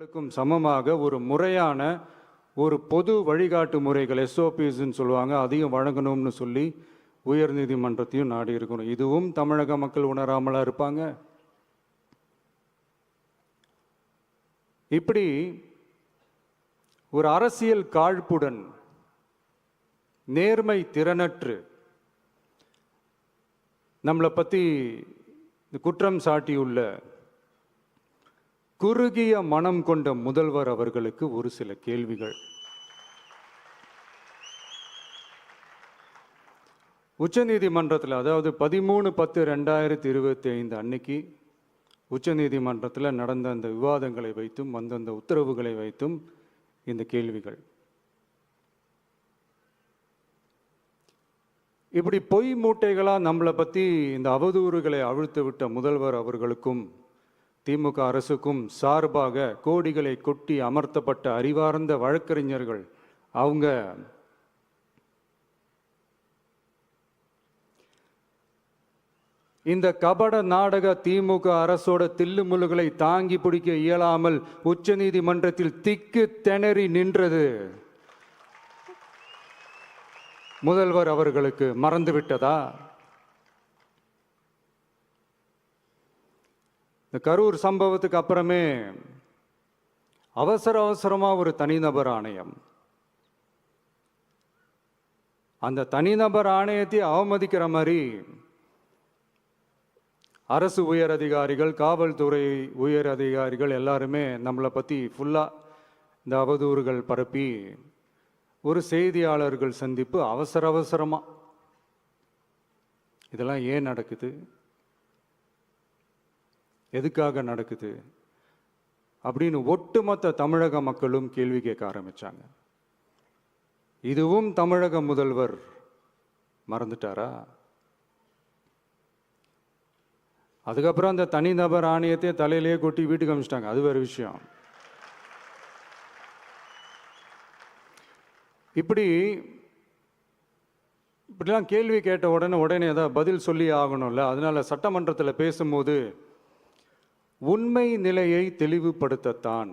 க்கும் சமமாக ஒரு முறையான ஒரு பொது வழிகாட்டு முறைகள் எஸ்ஓபிஸ்ன்னு சொல்லுவாங்க அதையும் வழங்கணும்னு சொல்லி உயர்நீதிமன்றத்தையும் நாடி இருக்கணும். இதுவும் தமிழக மக்கள் உணராமலா இருப்பாங்க? இப்படி ஒரு அரசியல் காழ்ப்புடன் நேர்மை திறனற்று நம்மளை பற்றி குற்றம் சாட்டியுள்ள குறுகிய மனம் கொண்ட முதல்வர் அவர்களுக்கு ஒரு சில கேள்விகள். உச்சநீதிமன்றத்தில் அதாவது பதிமூணு பத்து ரெண்டாயிரத்தி இருபத்தி ஐந்து அன்னைக்கு உச்சநீதிமன்றத்தில் நடந்த அந்த விவாதங்களை வைத்தும் வந்தந்த உத்தரவுகளை வைத்தும் இந்த கேள்விகள். இப்படி பொய் மூட்டைகளாக நம்மளை பற்றி இந்த அவதூறுகளை அவிழ்த்து விட்ட முதல்வர் அவர்களுக்கும் திமுக அரசுக்கும் சார்பாக கோடிகளை கொட்டி அமர்த்தப்பட்ட அறிவார்ந்த வழக்கறிஞர்கள் அவங்க இந்த கபட நாடக திமுக அரசோட தில்லுமுல்லுகளை தாங்கி பிடிக்க இயலாமல் உச்சநீதிமன்றத்தில் திக்கு திணறி நின்றது. முதல்வர் அவர்களுக்கு மறந்துவிட்டதா? இந்த கரூர் சம்பவத்துக்கு அப்புறமே அவசர அவசரமா ஒரு தனிநபர் ஆணையம். அந்த தனிநபர் ஆணையத்தை அவமதிக்கிற மாதிரி அரசு உயர் அதிகாரிகள் காவல்துறை உயர் அதிகாரிகள் எல்லாருமே நம்மளை பற்றி ஃபுல்லாக இந்த அவதூறுகள் பரப்பி ஒரு செய்தியாளர்கள் சந்திப்பு அவசர அவசரமாக இதெல்லாம் ஏன் நடக்குது? எதுக்காக நடக்குது? அப்படின்னு ஒட்டுமொத்த தமிழக மக்களும் கேள்வி கேட்க ஆரம்பித்தாங்க இதுவும் தமிழக முதல்வர் மறந்துட்டாரா? அதுக்கப்புறம் அந்த தனிநபர் ஆணையத்தை தலையிலேயே கொட்டி வீட்டுக்கு அமிச்சிட்டாங்க அது வேறு விஷயம். இப்படி இப்படிலாம் கேள்வி கேட்ட உடனே உடனே ஏதாவது பதில் சொல்லி ஆகணும்ல. அதனால் சட்டமன்றத்தில் பேசும்போது உண்மை நிலையை தெளிவுபடுத்தத்தான்.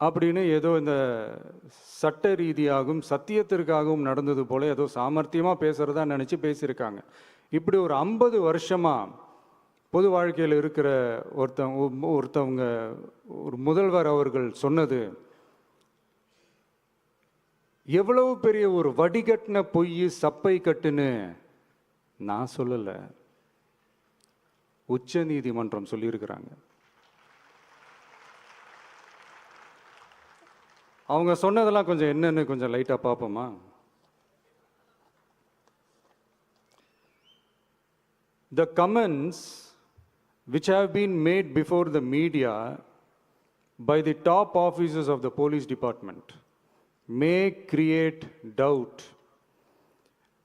அப்படின்னு ஏதோ இந்த சட்ட ரீதியாகவும் சத்தியத்திற்காகவும் நடந்தது போல ஏதோ சாமர்த்தியமாக பேசுகிறதா நினச்சி பேசியிருக்காங்க. இப்படி ஒரு ஐம்பது வருஷமாக பொது வாழ்க்கையில் இருக்கிற ஒருத்தவங்க ஒருத்தவங்க ஒரு முதல்வர் அவர்கள் சொன்னது எவ்வளவு பெரிய ஒரு வடிகட்டின பொய் சப்பை கட்டுன்னு நான் சொல்லலை. உச்ச நீதிமன்றம் சொல்லியிருக்கிறாங்க அவங்க சொன்னதெல்லாம் கொஞ்சம் என்னன்னு கொஞ்சம் லைட்டாக பார்ப்போமா The comments which have been made before the media by the top officers of the police department may create doubt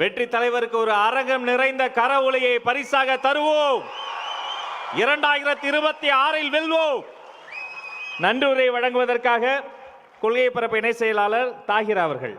வெற்றி தலைவருக்கு ஒரு அரங்கம் நிறைந்த கரவொலியை பரிசாக தருவோம். இரண்டாயிரத்தி இருபத்தி ஆறில் வெல்வோம் நன்றியுரை வழங்குவதற்காக கொள்கை பரப்பு இணை செயலாளர் தாகிர் அவர்கள்.